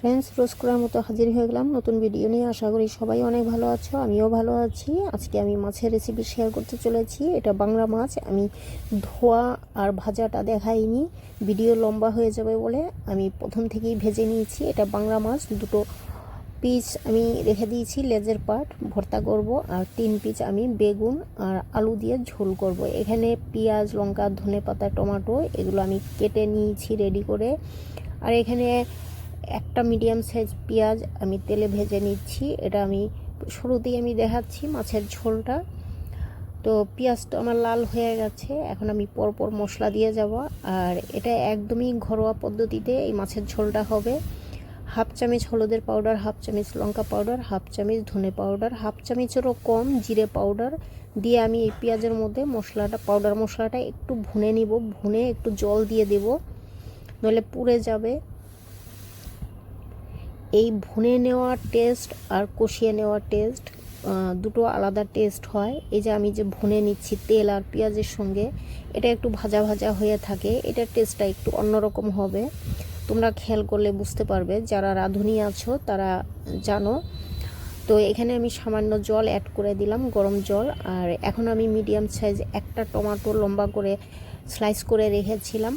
Friends রোজ করার মতো হাজির হয়ে গেলাম। নতুন ভিডিও নিয়ে আশা করি সবাই অনেক ভালো আছো, আমিও ভালো আছি। আজকে আমি মাছের রেসিপি শেয়ার করতে চলেছি। এটা বাংলা মাছ, আমি ধোয়া আর ভাজাটা দেখাইনি। ভিডিও লম্বা হয়ে যাবে বলে আমি প্রথম থেকেই ভেজে নিয়েছি। এটা বাংলা মাছ, দুটো পিস আমি রেখে দিয়েছি, লেজের পাট ভর্তা করব আর তিন পিস আমি বেগুন আর আলু দিয়ে ঝোল করব। এখানে পেঁয়াজ, লঙ্কা ধনে পাতা টমেটো, এগুলো আমি কেটে নিয়েছি রেডি করে। আর এখানে একটা মিডিয়াম সাইজ পেঁয়াজ আমি তেলে ভেজে নিচ্ছি। এটা আমি শুরুতেই আমি দেখাচ্ছি মাছের ঝোলটা। তো পেঁয়াজটা আমার লাল হয়ে গেছে। এখন আমি পরপর মশলা দিয়ে যাব। আর এটা একদমই ঘরোয়া পদ্ধতিতে এই মাছের ঝোলটা হবে। হাফ চামচ হলুদের পাউডার হাফ চামচ লঙ্কা পাউডার হাফ চামচ ধনে পাউডার হাফ চামচেরও কম জিরে পাউডার দিয়ে আমি এই পেঁয়াজের মধ্যে মশলাটা পাউডার মশলাটা একটু ভুনে নিব। ভুনে একটু জল দিয়ে দেব। নইলে পুড়ে যাবে। এই ভুনে নেওয়ার টেস্ট আর কষিয়ে নেওয়ার টেস্ট দুটো আলাদা টেস্ট হয়। এই যে আমি যে ভুনে নিচ্ছি তেল আর পেঁয়াজের সঙ্গে, এটা একটু ভাজা ভাজা হয়ে থাকে। এটার টেস্টটা একটু অন্যরকম হবে। তোমরা খেয়াল করলে বুঝতে পারবে। যারা রাঁধুনি আছো, তারা জানো। তো এখানে আমি সামান্য জল অ্যাড করে দিলাম, গরম জল। আর এখন আমি মিডিয়াম সাইজ একটা টমাটো লম্বা করে স্লাইস করে রেখেছিলাম।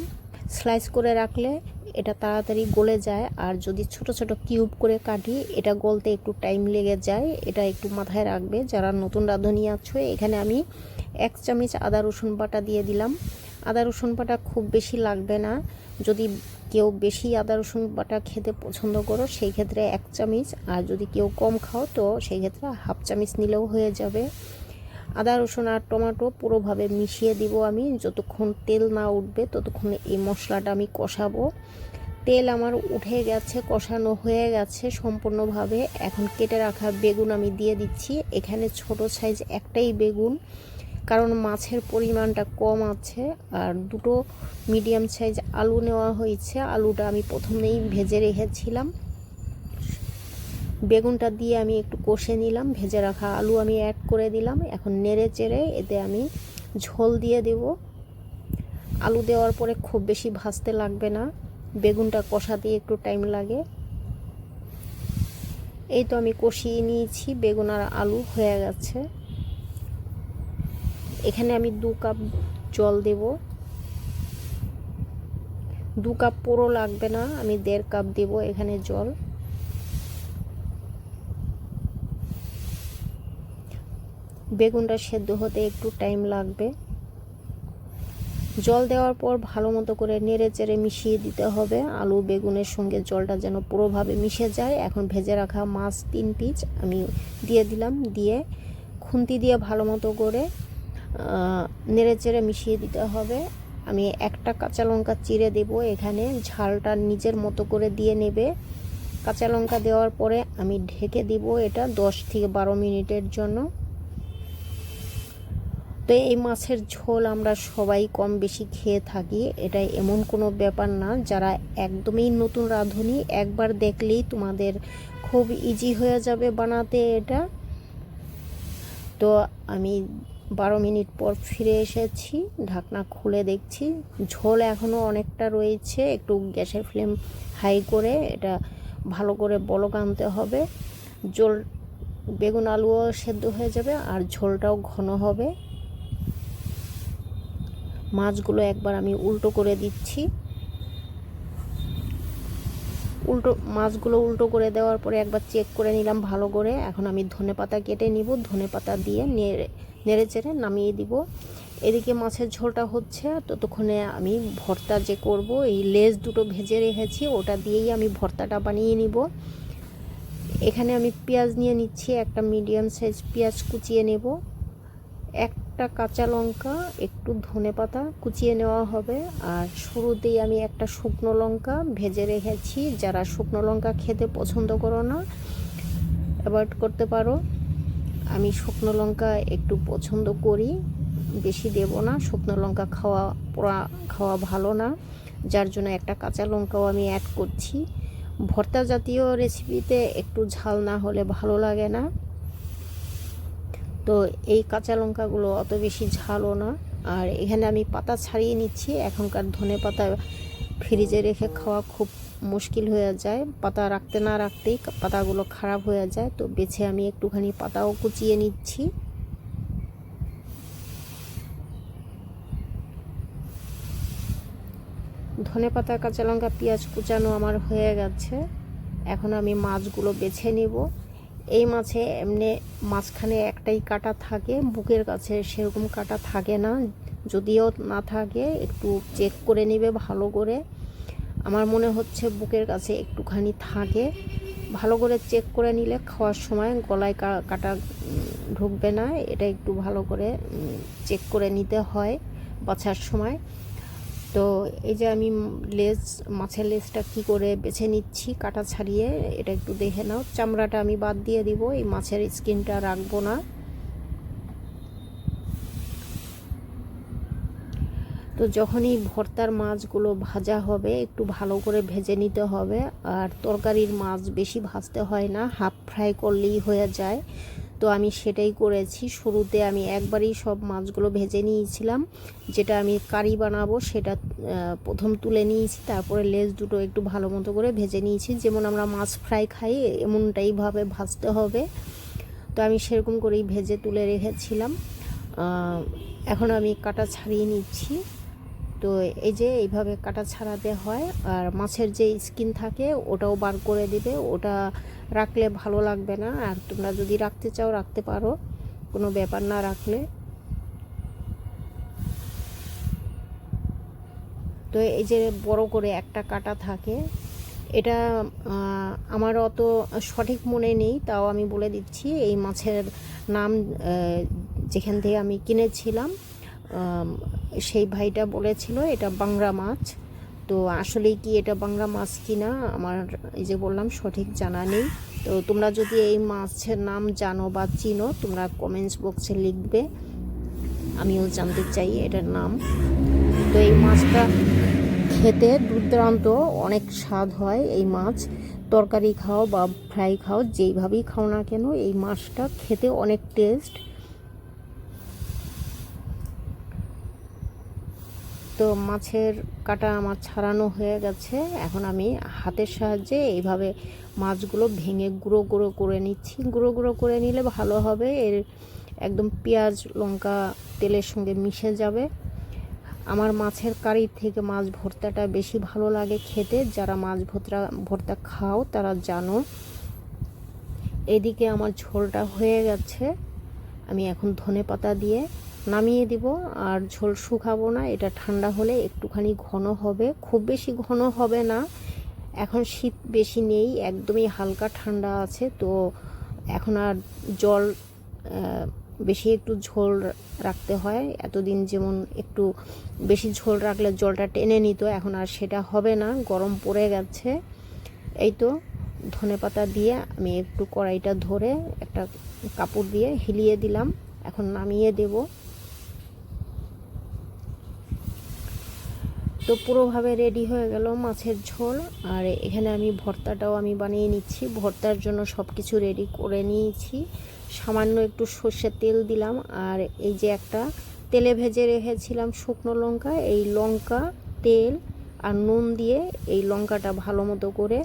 স্লাইস করে রাখলে এটা তাড়াতাড়ি গলে যায়। আর যদি ছোট ছোট কিউব করে কাটি, এটা গলতে একটু টাইম লেগে যায়। এটা একটু মাথায় রাখবে। যারা নতুন রাঁধুনি আছো, এখানে আমি এক চামচ আদা, রসুন বাটা দিয়ে দিলাম। আদা, রসুন বাটা খুব বেশি লাগবে না। যদি কেউ বেশি আদা, রসুন বাটা খেতে পছন্দ করো, সেই ক্ষেত্রে এক চামচ। আর যদি কেউ কম খাও, তো সেই ক্ষেত্রে হাফ চামচ নিলেও হয়ে যাবে। আদা, রসুন আর টমেটো পুরোভাবে মিশিয়ে দিব আমি। যতক্ষণ তেল না উঠবে, ততক্ষণ এই মশলাটা আমি কষাবো। তেল আমার উঠে গেছে, কষানো হয়ে গেছে সম্পূর্ণভাবে। এখন কেটে রাখা বেগুন আমি দিয়ে দিচ্ছি। এখানে ছোট সাইজ একটাই বেগুন, কারণ মাছের পরিমাণটা কম আছে। আর দুটো মিডিয়াম সাইজ আলু নেওয়া হয়েছে। আলুটা আমি প্রথমেই ভেজে রেখেছিলাম। বেগুনটা দিয়ে আমি একটু কষে নিলাম, ভেজে রাখা আলু আমি অ্যাড করে দিলাম। এখন নেড়ে চেড়ে এতে আমি ঝোল দিয়ে দেব। আলু দেওয়ার পরে খুব বেশি ভাজতে লাগবে না, বেগুনটা কষাতে একটু টাইম লাগে। এই তো আমি কষিয়ে নিয়েছি, বেগুন আর আলু হয়ে গেছে। এখানে আমি দু কাপ জল দেব। দু কাপ পুরো লাগবে না, আমি দেড় কাপ দেব এখানে জল। বেগুনটা সেদ্ধ হতে একটু টাইম লাগবে। জল দেওয়ার পর ভালো মতো করে নেড়ে চেড়ে মিশিয়ে দিতে হবে। আলু, বেগুনের সঙ্গে জলটা যেন পুরোভাবে মিশে যায়। এখন ভেজে রাখা মাছ তিন পিস আমি দিয়ে দিলাম। দিয়ে খুন্তি দিয়ে ভালো মতো করে নেড়ে চেড়ে মিশিয়ে দিতে হবে। আমি একটা কাঁচা লঙ্কা চিড়ে দেব। এখানে ঝালটা নিজের মতো করে দিয়ে নেবে। কাঁচা লঙ্কা দেওয়ার পরে আমি ঢেকে দিব এটা দশ থেকে বারো মিনিটের জন্য। তো এই মাছের ঝোল আমরা সবাই কম বেশি খেয়ে থাকি এটা এমন কোনো ব্যাপার না। যারা একদমই নতুন রাঁধুনি, একবার দেখলেই তোমাদের খুব ইজি হয়ে যাবে বানাতে এটা। তো আমি বারো মিনিট পর ফিরে এসেছি, ঢাকনা খুলে দেখছি। ঝোল এখনও অনেকটা রয়েছে, একটু গ্যাসের ফ্লেম হাই করে এটা ভালো করে বলক আনতে হবে। জল বেগুন আলুও সেদ্ধ হয়ে যাবে আর ঝোলটাও ঘন হবে। মাছগুলো একবার আমি উল্টো করে দিচ্ছি। উল্টো, মাছগুলো উল্টো করে দেওয়ার পরে একবার চেক করে নিলাম ভালো করে। এখন আমি ধনে পাতা কেটে নিব, ধনে পাতা দিয়ে নেড়ে নেড়ে চেড়ে নামিয়ে দিব। এদিকে মাছের ঝোলটা হচ্ছে, ততক্ষণে আমি ভর্তা যে করব, এই লেজ দুটো ভেজে রেখেছি, ওটা দিয়েই আমি ভর্তাটা বানিয়ে নিব। এখানে আমি পেঁয়াজ নিয়ে নিচ্ছি, একটা মিডিয়াম সাইজ পেঁয়াজ কুচিয়ে নেব। একটা কাঁচা লঙ্কা, একটু ধনে পাতা কুচিয়ে নেওয়া হবে। আর শুরুতেই আমি একটা শুকনো লঙ্কা ভেজে রেখেছি। যারা শুকনো লঙ্কা খেতে পছন্দ করো না, অ্যাভয়েড করতে পারো। আমি শুকনো লঙ্কা একটু পছন্দ করি, বেশি দেব না। শুকনো লঙ্কা খাওয়া, পোড়া খাওয়া ভালো না। যার জন্য একটা কাঁচা লঙ্কাও আমি অ্যাড করছি। ভর্তা জাতীয় রেসিপিতে একটু ঝাল না হলে ভালো লাগে না। তো এই কাঁচা লঙ্কাগুলো অত বেশি ঝালও না। আর এখানে আমি পাতা ছাড়িয়ে নিচ্ছি। এখনকার ধনে পাতা ফ্রিজে রেখে খাওয়া খুব মুশকিল হয়ে যায়। পাতা রাখতে না রাখতেই পাতাগুলো খারাপ হয়ে যায়। তো বেছে আমি একটুখানি পাতাও কুচিয়ে নিচ্ছি। ধনে পাতা, কাঁচা লঙ্কা, পেঁয়াজ কুচানো আমার হয়ে গেছে। এখন আমি মাছগুলো বেছে নেব। এই মাছে এমনি মাঝখানে একটাই কাটা থাকে, বুকের কাছে সেরকম কাটা থাকে না। যদিও না থাকে, একটু চেক করে নেবে ভালো করে। আমার মনে হচ্ছে বুকের কাছে একটুখানি থাকে। ভালো করে চেক করে নিলে খাওয়ার সময় গলায় কাটা ঢুকবে না। এটা একটু ভালো করে চেক করে নিতে হয় বাছার সময়। তো এই যে আমি লেজ মাছের লেজটা কি করে বেছে নিচ্ছি, কাটা ছাড়িয়ে, এটা একটু দেখে নাও। চামড়াটা আমি বাদ দিয়ে দিব, এই মাছের স্কিনটা রাখব না। তো যখনই ভর্তার মাছগুলো ভাজা হবে, একটু ভালো করে ভেজে নিতে হবে। আর তরকারির মাছ বেশি ভাজতে হয় না, হাফ ফ্রাই করলেই হয়ে যায়। তো আমি সেটাই করেছি। শুরুতে আমি একবারই সব মাছগুলো ভেজে নিয়েছিলাম। যেটা আমি কারি বানাবো সেটা প্রথম তুলে নিয়েছি, তারপরে লেজ দুটো একটু ভালো মতো করে ভেজে নিয়েছি। যেমন আমরা মাছ ফ্রাই খাই এমনটাইভাবে ভাজতে হবে। তো আমি সেরকম করেই ভেজে তুলে রেখেছিলাম। এখন আমি কাটা ছাড়িয়ে নিচ্ছি। তো এই যে এইভাবে কাটা ছাড়াতে হয়, আর মাছের যে স্কিন থাকে ওটাও বার করে দিবে, ওটা রাখলে ভালো লাগবে না। আর তোমরা যদি রাখতে চাও, রাখতে পারো, কোনো ব্যাপার না রাখলে। তো এই যে বড় করে একটা কাটা থাকে, এটা আমার অত সঠিক মনে নেই, তাও আমি বলে দিচ্ছি। এই মাছের নাম যেখান থেকে আমি কিনেছিলাম সেই ভাইটা বলেছিল, এটা বাংরা মাছ। তো আসলেই কি এটা বাংলা মাছ কি না আমার এই যে বললাম, সঠিক জানা নেই। তো তোমরা যদি এই মাছের নাম জানো বা চিনো, তোমরা কমেন্টস বক্সে লিখবে। আমিও জানতে চাই এটার নাম। তো এই মাছটা খেতে দুর্দান্ত, অনেক স্বাদ হয় এই মাছ। তরকারি খাও বা ফ্রাই খাও, যেইভাবেই খাও না কেন, এই মাছটা খেতে অনেক টেস্ট তো মাছের কাটা আমার ছাড়ানো হয়ে গেছে। এখন আমি হাতের সাহায্যে এইভাবে মাছগুলো ভেঙে গুঁড়ো গুঁড়ো করে নিচ্ছি। গুঁড়ো গুঁড়ো করে নিলে ভালো হবে। এর একদম পেঁয়াজ, লঙ্কা, তেলের সঙ্গে মিশে যাবে। আমার মাছের কারির থেকে মাছ ভর্তাটা বেশি ভালো লাগে খেতে। যারা মাছ ভর্তা ভর্তা খাও তারা জানো। এদিকে আমার ঝোলটা হয়ে গেছে। আমি এখন ধনে পাতা দিয়ে নামিয়ে দিব আর ঝোল শুকাবো না, এটা ঠান্ডা হলে একটুখানি ঘন হবে। খুব বেশি ঘন হবে না, এখন শীত বেশি নেই, একদমই হালকা ঠান্ডা আছে, তো এখন আর জল বেশি একটু ঝোল রাখতে হয়। এতদিন যেমন একটু বেশি ঝোল রাখলে জলটা টেনে নিত, এখন আর সেটা হবে না, গরম পড়ে গেছে। এই তো, ধনে পাতা দিয়ে আমি একটু কড়াইটা ধরে একটা কাপড় দিয়ে হিলিয়ে দিলাম, এখন নামিয়ে দেবো। তো পুরোভাবে রেডি হয়ে গেল মাছের ঝোল। আর এখানে আমি ভর্তাটাও আমি বানিয়ে নিচ্ছি। ভর্তার জন্য সব কিছু রেডি করে নিয়েছি। সামান্য একটু সর্ষের তেল দিলাম। আর এই যে একটা তেলে ভেজে রেখেছিলাম শুকনো লঙ্কা, এই লঙ্কা, তেল আর নুন দিয়ে এই লঙ্কাটা ভালো মতো করে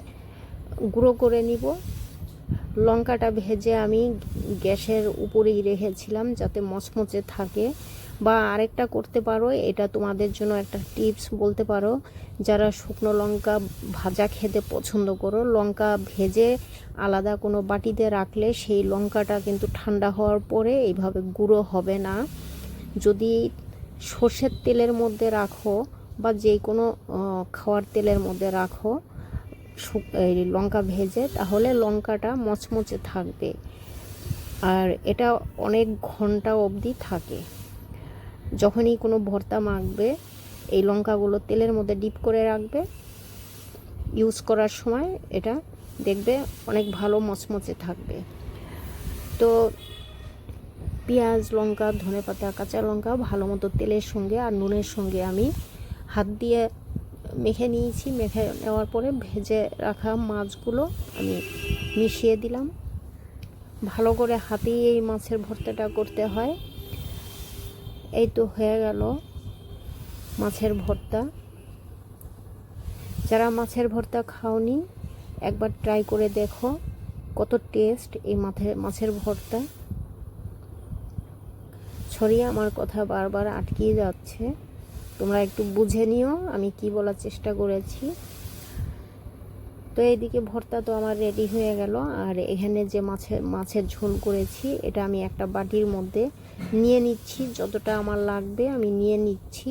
গুঁড়ো করে নিব। লঙ্কাটা ভেজে আমি গ্যাসের উপরেই রেখেছিলাম যাতে মচমচে থাকে। বা আরেকটা করতে পারো, এটা তোমাদের জন্য একটা টিপস বলতে পারো। যারা শুকনো লঙ্কা ভাজা খেতে পছন্দ করো, লঙ্কা ভেজে আলাদা কোনো বাটিতে রাখলে সেই লঙ্কাটা কিন্তু ঠান্ডা হওয়ার পরে এইভাবে গুঁড়ো হবে না। যদি সর্ষের তেলের মধ্যে রাখো বা যে কোনো খাওয়ার তেলের মধ্যে রাখো লঙ্কা ভেজে, তাহলে লঙ্কাটা মচমচে থাকবে। আর এটা অনেক ঘণ্টা অবধি থাকে। যখনই কোনো ভর্তা মাখবে, এই লঙ্কাগুলো তেলের মধ্যে ডিপ করে রাখবে। ইউজ করার সময় এটা দেখবে অনেক ভালো মচমচে থাকবে। তো পেঁয়াজ লঙ্কা, ধনে পাতা, কাঁচা লঙ্কা ভালো মতো তেলের সঙ্গে আর নুনের সঙ্গে আমি হাত দিয়ে মেখে নিয়েছি। মেখে নেওয়ার পরে ভেজে রাখা মাছগুলো আমি মিশিয়ে দিলাম। ভালো করে হাতেই এই মাছের ভর্তাটা করতে হয়। এই তো হয়ে গেল মাছের ভর্তা। যারা মাছের ভর্তা খাওনি, একবার ট্রাই করে দেখো কত টেস্ট এই মাছের মাছের ভর্তা। ছড়িয়ে আমার কথা বারবার আটকিয়ে যাচ্ছে। তোমরা একটু বুঝে নিও আমি কি বলার চেষ্টা করেছি। তো এইদিকে ভর্তা তো আমার রেডি হয়ে গেল। আর এখানে যে মাছের মাছের ঝোল করেছি, এটা আমি একটা বাটির মধ্যে নিয়ে নিচ্ছি। যতটা আমার লাগবে আমি নিয়ে নিচ্ছি।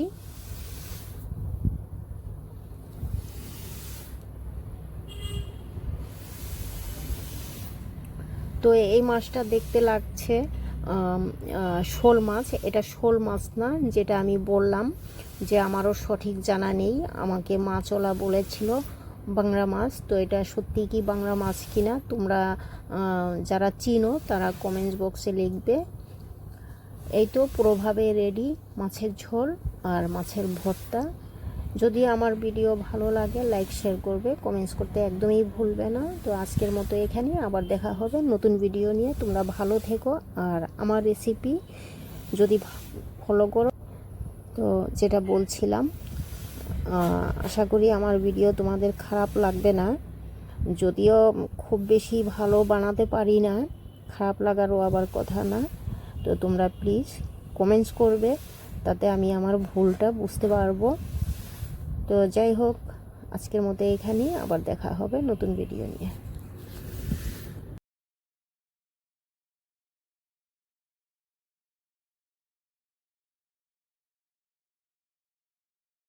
তো এই মাছটা দেখতে লাগছে শোল মাছ। এটা শোল মাছ না, যেটা আমি বললাম যে আমারও সঠিক জানা নেই। আমাকে মাছওয়ালা বলেছিল বাংলা মাছ, তো এটা সত্যি কি বাংলা মাছ কিনা তোমরা যারা চিনো তারা কমেন্টস বক্সে লিখবে। এই তো পুরোভাবে রেডি মাছের ঝোল আর মাছের ভর্তা। যদি আমার ভিডিও ভালো লাগে লাইক শেয়ার করবে কমেন্টস করতে একদমই ভুলবে না। তো আজকের মতো এখানে, আবার দেখা হবে নতুন ভিডিও নিয়ে। তোমরা ভালো থেকো আর আমার রেসিপি যদি ফলো করো, তো যেটা বলছিলাম আশা করি আমার ভিডিও তোমাদের খারাপ লাগবে না। যদিও খুব বেশি ভালো বানাতে পারি না, খারাপ লাগারও আবার কথা না। তো তোমরা প্লিজ কমেন্টস করবে, তাতে আমি আমার ভুলটা বুঝতে পারব। তো যাই হোক, আজকের মতো এখানেই, আবার দেখা হবে নতুন ভিডিও নিয়ে।